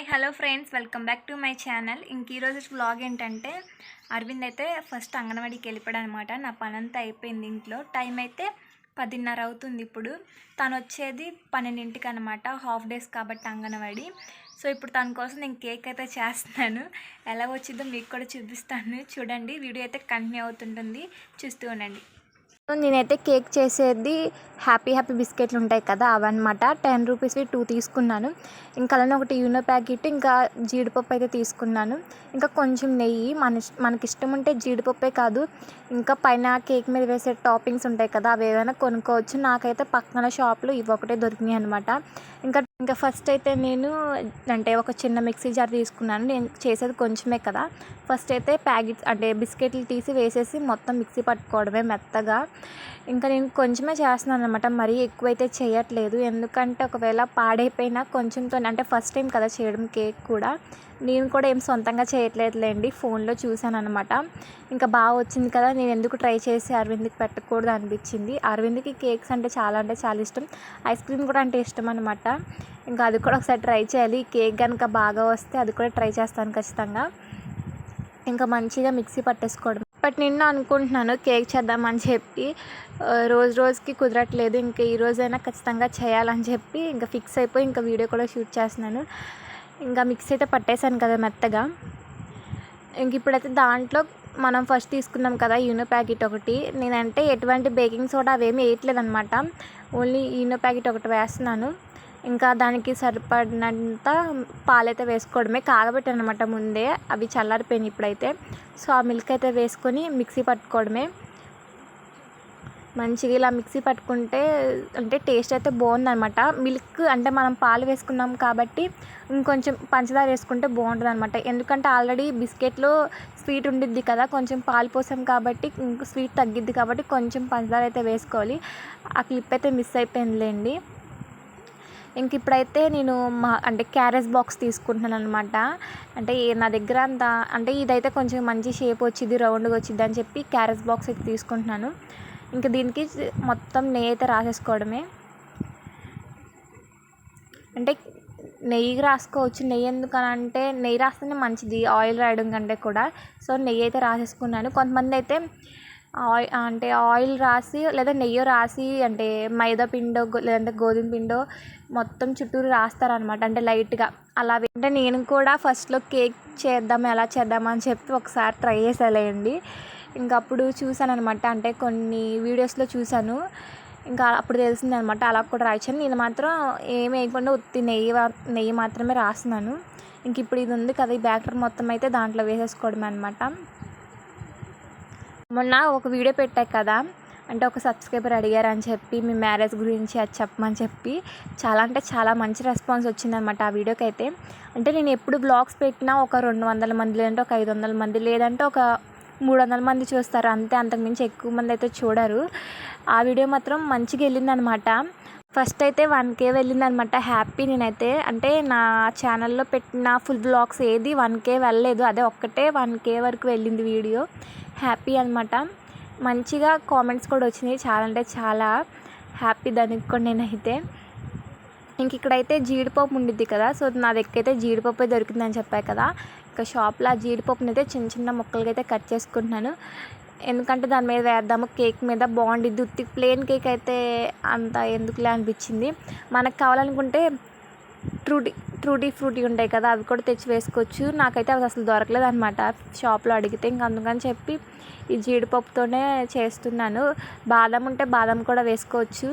Hi hello friends welcome back to my channel. ఇంక ఈరోజు vlog ఏంటంటే అరవింద్ అయితే ఫస్ట్ అంగన్వాడీకి వెళ్ళిపోయాడు అనమాట నా పని అంతా అయిపోయింది ఇంట్లో. టైం అయితే పదిన్నర అవుతుంది ఇప్పుడు. తను వచ్చేది పన్నెండింటికి అనమాట హాఫ్ డేస్ కాబట్టి అంగన్వాడీ. సో ఇప్పుడు తన కోసం నేను కేక్ అయితే చేస్తున్నాను. ఎలా వచ్చిందో మీకు కూడా చూపిస్తాను. చూడండి వీడియో అయితే కంటిన్యూ అవుతుంటుంది. చూస్తూ ఉండండి. నేనైతే కేక్ చేసేది హ్యాపీ హ్యాపీ బిస్కెట్లు ఉంటాయి కదా అవన్నమాట. టెన్ రూపీస్వి టూ తీసుకున్నాను. ఇంకా అలానే ఒకటి యూనో ప్యాకెట్ ఇంకా జీడిపప్పు అయితే తీసుకున్నాను. ఇంకా కొంచెం నెయ్యి మన మనకి ఇష్టం ఉంటే జీడిపప్పే కాదు. ఇంకా పైన కేక్ మీద వేసే టాపింగ్స్ ఉంటాయి కదా అవి ఏదైనా కొనుక్కోవచ్చు. నాకైతే పక్కన షాప్లో ఇవి ఒకటే దొరికినాయి అనమాట ఇంకా ఇంకా ఫస్ట్ అయితే నేను అంటే ఒక చిన్న మిక్సీ జార్ తీసుకున్నాను. నేను చేసేది కొంచెమే కదా. ఫస్ట్ అయితే ప్యాకెట్స్ అంటే బిస్కెట్లు తీసి వేసేసి మొత్తం మిక్సీ పట్టుకోవడమే మెత్తగా. ఇంకా నేను కొంచెమే చేస్తున్నాను అనమాట మరీ ఎక్కువైతే చేయట్లేదు. ఎందుకంటే ఒకవేళ పాడైపోయినా కొంచెంతో అంటే ఫస్ట్ టైం కదా చేయడం కేక్ కూడా. నేను కూడా ఏం సొంతంగా చేయట్లేదులేండి ఫోన్లో చూశాను అనమాట ఇంకా బాగా వచ్చింది కదా నేను ఎందుకు ట్రై చేసి అరవింద్కి పెట్టకూడదు అనిపించింది. అరవింద్కి కేక్స్ అంటే చాలా అంటే చాలా ఇష్టం. ఐస్ క్రీమ్ కూడా అంటే ఇష్టం అనమాట ఇంకా అది కూడా ఒకసారి ట్రై చేయాలి. కేక్ కనుక బాగా వస్తే అది కూడా ట్రై చేస్తాను ఖచ్చితంగా. ఇంకా మంచిగా మిక్సీ పట్టేసుకోవడం. బట్ నిన్న అనుకుంటున్నాను కేక్ చేద్దామని చెప్పి. రోజు రోజుకి కుదరట్లేదు. ఇంకా ఈ రోజైనా ఖచ్చితంగా చేయాలని చెప్పి. ఇంకా ఫిక్స్ అయిపోయి ఇంకా వీడియో కూడా షూట్ చేస్తున్నాను. ఇంకా మిక్సీ అయితే పట్టేశాను కదా మెత్తగా. ఇంక ఇప్పుడైతే దాంట్లో మనం ఫస్ట్ తీసుకున్నాం కదా యూనో ప్యాకెట్ ఒకటి. నేనంటే ఎటువంటి బేకింగ్ సోడా అవేమీ వేయట్లేదు అనమాట ఓన్లీ యూనో ప్యాకెట్ ఒకటి వేస్తున్నాను. ఇంకా దానికి సరిపడినంత పాలైతే వేసుకోవడమే. కాగబెట్టాను అనమాట ముందే. అవి చల్లారిపోయినాయి ఇప్పుడైతే. సో ఆ మిల్క్ అయితే వేసుకొని మిక్సీ పట్టుకోవడమే. మంచిగా ఇలా మిక్సీ పట్టుకుంటే అంటే టేస్ట్ అయితే బాగుందన్నమాట మిల్క్ అంటే మనం పాలు వేసుకున్నాం కాబట్టి ఇంకొంచెం పంచదార వేసుకుంటే బాగుంటుంది అనమాట ఎందుకంటే ఆల్రెడీ బిస్కెట్లో స్వీట్ ఉండిద్ది కదా కొంచెం పాలు పోసాం కాబట్టి స్వీట్ తగ్గిద్ది కాబట్టి కొంచెం పంచదార అయితే వేసుకోవాలి. ఆ క్లిప్ అయితే మిస్ అయిపోయిందిలేండి. ఇంక ఇప్పుడైతే నేను మా అంటే క్యారెస్ బాక్స్ తీసుకుంటున్నాను అనమాట అంటే నా దగ్గర అంత అంటే ఇదైతే కొంచెం మంచి షేప్ వచ్చింది రౌండ్గా వచ్చింది అని చెప్పి క్యారెస్ బాక్స్ అయితే తీసుకుంటున్నాను. ఇంకా దీనికి మొత్తం నెయ్యి అయితే రాసేసుకోవడమే. అంటే నెయ్యి రాసుకోవచ్చు. నెయ్యి ఎందుకనంటే నెయ్యి రాస్తేనే మంచిది. ఆయిల్ రాయడం కంటే కూడా. సో నెయ్యి అయితే రాసేసుకున్నాను. కొంతమంది అయితే ఆయిల్ అంటే ఆయిల్ రాసి లేదా నెయ్యి రాసి అంటే మైదా పిండో లేదంటే గోధుమ పిండో మొత్తం చుట్టూరు రాస్తారనమాట. అంటే లైట్గా. అలా అంటే నేను కూడా ఫస్ట్లో కేక్ చేద్దాం ఎలా చేద్దామని చెప్పి ఒకసారి ట్రై చేసేలేండి ఇంకా అప్పుడు చూసాను అనమాట అంటే కొన్ని వీడియోస్లో చూశాను. ఇంకా అప్పుడు తెలిసింది అనమాట అలా కూడా రాయించాను నేను మాత్రం ఏమి వేయకుండా ఉత్తి నెయ్యి నెయ్యి మాత్రమే రాస్తున్నాను. ఇంక ఇప్పుడు ఇది ఉంది కదా ఈ బ్యాటర్ మొత్తం అయితే దాంట్లో వేసేసుకోవడమే అనమాట మొన్న ఒక వీడియో పెట్టా కదా అంటే ఒక సబ్స్క్రైబర్ అడిగారు అని చెప్పి మీ మ్యారేజ్ గురించి అది చెప్పమని చెప్పి చాలా అంటే చాలా మంచి రెస్పాన్స్ వచ్చిందనమాట ఆ వీడియోకి అయితే అంటే నేను ఎప్పుడు బ్లాగ్స్ పెట్టినా ఒక రెండు వందల మంది లేదంటే ఒక ఐదు వందల మంది లేదంటే ఒక మూడు వందల మంది చూస్తారు. అంతే అంతకుమించి ఎక్కువ మంది అయితే చూడరు. ఆ వీడియో మాత్రం మంచిగా వెళ్ళిందనమాట. ఫస్ట్ అయితే వన్ కే వెళ్ళిందనమాట హ్యాపీ నేనైతే. అంటే నా ఛానల్లో పెట్టిన ఫుల్ బ్లాగ్స్ ఏది వన్ కే వెళ్ళలేదు. అదే ఒక్కటే వన్ కే వరకు వెళ్ళింది వీడియో. హ్యాపీ అనమాట. మంచిగా కామెంట్స్ కూడా వచ్చినాయి. చాలా అంటే చాలా హ్యాపీ దానికి కూడా నేనైతే. ఇంక ఇక్కడైతే జీడిపప్పు ఉండిద్ది కదా. సో నా దగ్గర అయితే జీడిపప్పు దొరికిందని చెప్పాయి కదా. షాప్లో ఆ జీడిపప్పుని అయితే చిన్న చిన్న ముక్కలుగా అయితే కట్ చేసుకుంటున్నాను. ఎందుకంటే దాని మీద వేద్దాము కేక్ మీద బాగుండిద్ది ఉత్తి ప్లెయిన్ కేక్ అయితే అంత ఎందుకులే అనిపించింది. మనకు కావాలనుకుంటే ట్రూటీ ట్రూటీ ఫ్రూటీ ఉంటాయి కదా అవి కూడా తెచ్చి వేసుకోవచ్చు. నాకైతే అవి అసలు దొరకలేదు అనమాట షాప్లో అడిగితే ఇంక అందుకని చెప్పి ఈ జీడిపప్పుతోనే చేస్తున్నాను. బాదం ఉంటే బాదం కూడా వేసుకోవచ్చు.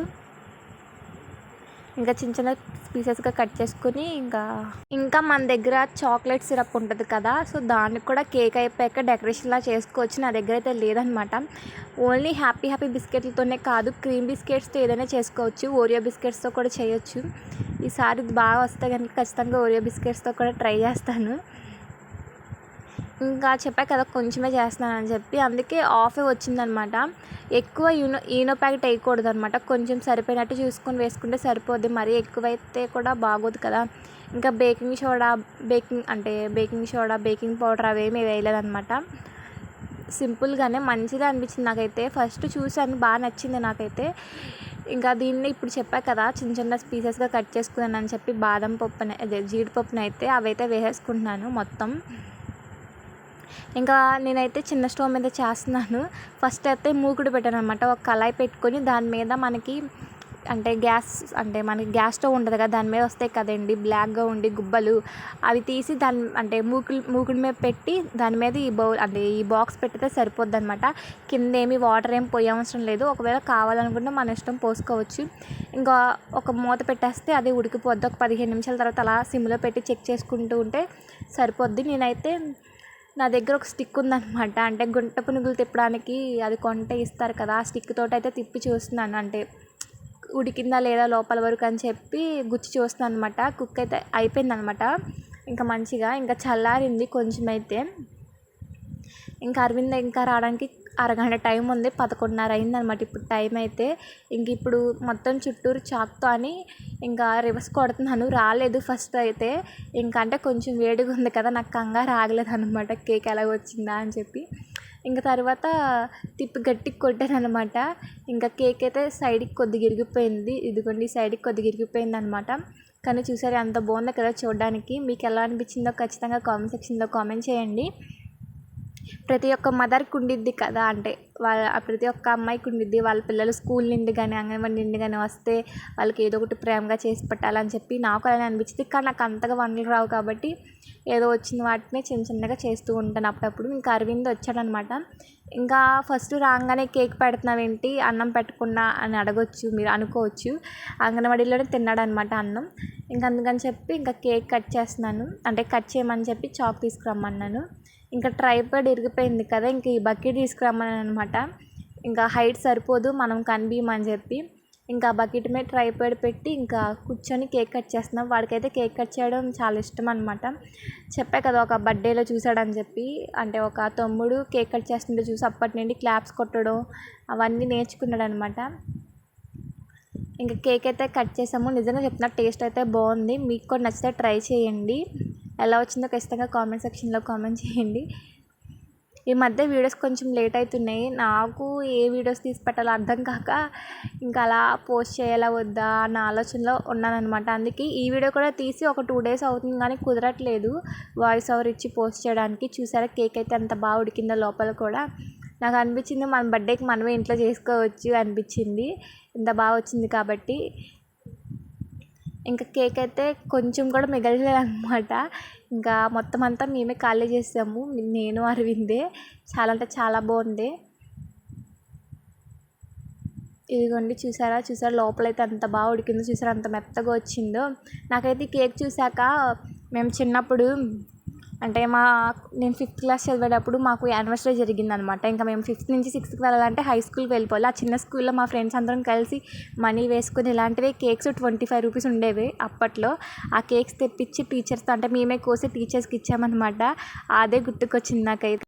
ఇంకా చిన్న చిన్న పీసెస్గా కట్ చేసుకుని ఇంకా ఇంకా మన దగ్గర చాక్లెట్ సిరప్ ఉంటుంది కదా సో దానికి కూడా కేక్ అయిపోయాక డెకరేషన్లా చేసుకోవచ్చు. నా దగ్గర అయితే లేదనమాట ఓన్లీ హ్యాపీ హ్యాపీ బిస్కెట్లతోనే కాదు క్రీమ్ బిస్కెట్స్తో ఏదైనా చేసుకోవచ్చు. ఓరియో బిస్కెట్స్తో కూడా చేయొచ్చు. ఈసారి బాగా వస్తే కనుక ఖచ్చితంగా ఓరియో బిస్కెట్స్తో కూడా ట్రై చేస్తాను. ఇంకా చెప్పా కదా కొంచెమే చేస్తున్నానని చెప్పి. అందుకే ఆఫే వచ్చిందనమాట. ఎక్కువ ఈనో ఈనో ప్యాకెట్ వేయకూడదు అనమాట కొంచెం సరిపోయినట్టు చూసుకొని వేసుకుంటే సరిపోద్ది. మరీ ఎక్కువైతే కూడా బాగోదు కదా. ఇంకా బేకింగ్ సోడా బేకింగ్ అంటే బేకింగ్ సోడా బేకింగ్ పౌడర్ అవేమీ వేయలేదనమాట. సింపుల్గానే మంచిదే అనిపించింది నాకైతే. ఫస్ట్ చూసాను బాగా నచ్చింది నాకైతే. ఇంకా దీన్ని ఇప్పుడు చెప్పా కదా చిన్న చిన్న పీసెస్గా కట్ చేసుకున్నాను అని చెప్పి బాదం పప్పుని అదే జీడిపప్పునైతే అవైతే వేసేసుకుంటున్నాను మొత్తం. ఇంకా నేనైతే చిన్న స్టవ్ మీద చేస్తున్నాను. ఫస్ట్ అయితే మూకుడు పెట్టాను అనమాట ఒక కళాయి పెట్టుకొని దాని మీద మనకి అంటే గ్యాస్ అంటే మనకి గ్యాస్ స్టవ్ ఉంటుంది కదా దాని మీద వస్తాయి కదండి బ్లాక్గా ఉండి గుబ్బలు అవి తీసి దాని అంటే మూకుడు మూకుడి మీద పెట్టి దాని మీద ఈ బౌల్ అంటే ఈ బాక్స్ పెట్టితే సరిపోద్ది అనమాట కింద ఏమి వాటర్ ఏం పోయే అవసరం లేదు. ఒకవేళ కావాలనుకుంటే మన ఇష్టం పోసుకోవచ్చు. ఇంకా ఒక మూత పెట్టేస్తే అది ఉడికిపోద్ది. ఒక పదిహేను నిమిషాల తర్వాత అలా సిమ్లో పెట్టి చెక్ చేసుకుంటూ ఉంటే సరిపోద్ది. నేనైతే నా దగ్గర ఒక స్టిక్ ఉందన్నమాట. అంటే గుంట పునుగులు తిప్పడానికి అది కొంటే ఇస్తారు కదా ఆ స్టిక్ తోటి అయితే తిప్పి చూస్తున్నాను. అంటే ఉడికిందా లేదా లోపల వరకు అని చెప్పి గుచ్చి చూస్తున్నాను అనమాట కుక్ అయితే అయిపోయింది అనమాట ఇంకా మంచిగా ఇంకా చల్లారింది కొంచెం అయితే ఇంకా అరవింద్ ఇంకా రావడానికి అరగంట టైం ఉంది పదకొండున్నర అయిందనమాట ఇప్పుడు టైం అయితే ఇంక ఇప్పుడు మొత్తం చుట్టూరు చాక్తో అని ఇంకా రివర్స్ కొడుతున్నాను. రాలేదు ఫస్ట్ అయితే. ఇంకంటే అంటే కొంచెం వేడిగా ఉంది కదా నాకు కంగారు ఆగలేదు అనమాట కేక్ ఎలా వచ్చిందా అని చెప్పి. ఇంకా తర్వాత తిప్పి గట్టికి కొట్టాను అనమాట ఇంకా కేక్ అయితే సైడ్కి కొద్దిగా ఇరిగిపోయింది. ఇదిగోండి సైడ్కి కొద్దిగా ఇరిగిపోయింది అనమాట కానీ చూసారు ఎంత బాగుంది కదా చూడడానికి. మీకు ఎలా అనిపించిందో ఖచ్చితంగా కామెంట్ సెక్షన్లో కామెంట్ చేయండి. ప్రతి ఒక్క మదర్కి ఉండిద్ది కదా అంటే. వాళ్ళ ప్రతి ఒక్క అమ్మాయికి ఉండిద్ది. వాళ్ళ పిల్లలు స్కూల్ నుండి కానీ అంగన్వాడి నుండి కానీ వస్తే వాళ్ళకి ఏదో ఒకటి ప్రేమగా చేసి పెట్టాలని చెప్పి నాకు అలానే అనిపించింది. కానీ నాకు అంతగా వంటలు రావు కాబట్టి ఏదో వచ్చిన వాటిని చిన్న చిన్నగా చేస్తూ ఉంటాను అప్పుడప్పుడు. ఇంకా అరవింద్ వచ్చాడనమాట. ఇంకా ఫస్ట్ రాగానే కేక్ పెడుతున్నావేంటి? అన్నం పెట్టకుండా అని అడగొచ్చు మీరు అనుకోవచ్చు. అంగన్వాడీలోనే తిన్నాడనమాట అన్నం. ఇంకా అందుకని చెప్పి ఇంకా కేక్ కట్ చేస్తున్నాను. అంటే కట్ చేయమని చెప్పి చాక్ తీసుకురమ్మన్నాను. ఇంకా ట్రైపాడ్ ఇరిగిపోయింది కదా ఇంక ఈ బకెట్ తీసుకురమ్మన్నాను అనమాట ఇంకా హైట్ సరిపోదు మనం కనిపించమని చెప్పి. ఇంకా బకెట్ మీద ట్రైపాడ్ పెట్టి ఇంకా కూర్చొని కేక్ కట్ చేస్తున్నాం. వాడికైతే కేక్ కట్ చేయడం చాలా ఇష్టం అనమాట చెప్పా కదా ఒక బర్త్డేలో చూసాడని చెప్పి. అంటే ఒక తమ్ముడు కేక్ కట్ చేస్తుంటే చూసి అప్పటి నుండి క్లాప్స్ కొట్టడం అవన్నీ నేర్చుకున్నాడు అనమాట ఇంకా కేక్ అయితే కట్ చేసాము. నిజంగా చెప్తున్నా టేస్ట్ అయితే బాగుంది. మీకు కూడా నచ్చితే ట్రై చేయండి. ఎలా వచ్చిందో ఖచ్చితంగా కామెంట్ సెక్షన్లో కామెంట్ చేయండి. ఈ మధ్య వీడియోస్ కొంచెం లేట్ అవుతున్నాయి నాకు ఏ వీడియోస్ తీసి పెట్టాలో అర్థం కాక ఇంకా అలా పోస్ట్ చేయాలా వద్దా అన్న ఆలోచనలో ఉన్నానన్నమాట. అందుకే ఈ వీడియో కూడా తీసి ఒక టూ డేస్ అవుతుంది కానీ కుదరట్లేదు. వాయిస్ ఓవర్ ఇచ్చి పోస్ట్ చేయడానికి. చూసారా కేక్ అయితే అంత బాగా ఉడికిందో లోపల కూడా. నాకు అనిపించింది మన బర్త్డేకి మనమే ఇంట్లో చేసుకోవచ్చు అనిపించింది. ఇంత బాగా వచ్చింది కాబట్టి. ఇంకా కేక్ అయితే కొంచెం కూడా మిగలలేదు అనమాట ఇంకా మొత్తం అంతా మేమే ఖాళీ చేసాము. నేను అరవిందే. చాలా అంటే చాలా బాగుంది. ఇదిగోండి చూసారా? చూసారా? లోపలైతే అంత బాగా ఉడికిందో చూసారా? అంత మెత్తగా వచ్చిందో. నాకైతే కేక్ చూసాక మేము చిన్నప్పుడు అంటే మా నేను ఫిఫ్త్ క్లాస్ చదివేటప్పుడు మాకు యానివర్సరీ జరిగిందనమాట. ఇంకా మేము ఫిఫ్త్ నుంచి సిక్స్త్కి వెళ్ళాలంటే హై స్కూల్కి వెళ్ళిపోవాలి. ఆ చిన్న స్కూల్లో మా ఫ్రెండ్స్ అందరం కలిసి మనీ వేసుకుని ఇలాంటివి కేక్స్ ట్వంటీ ఫైవ్ రూపీస్ ఉండేవి అప్పట్లో. ఆ కేక్స్ తెప్పించి టీచర్స్తో అంటే మేమే కోసి టీచర్స్కి ఇచ్చామన్నమాట అదే గుర్తుకొచ్చింది నాకైతే.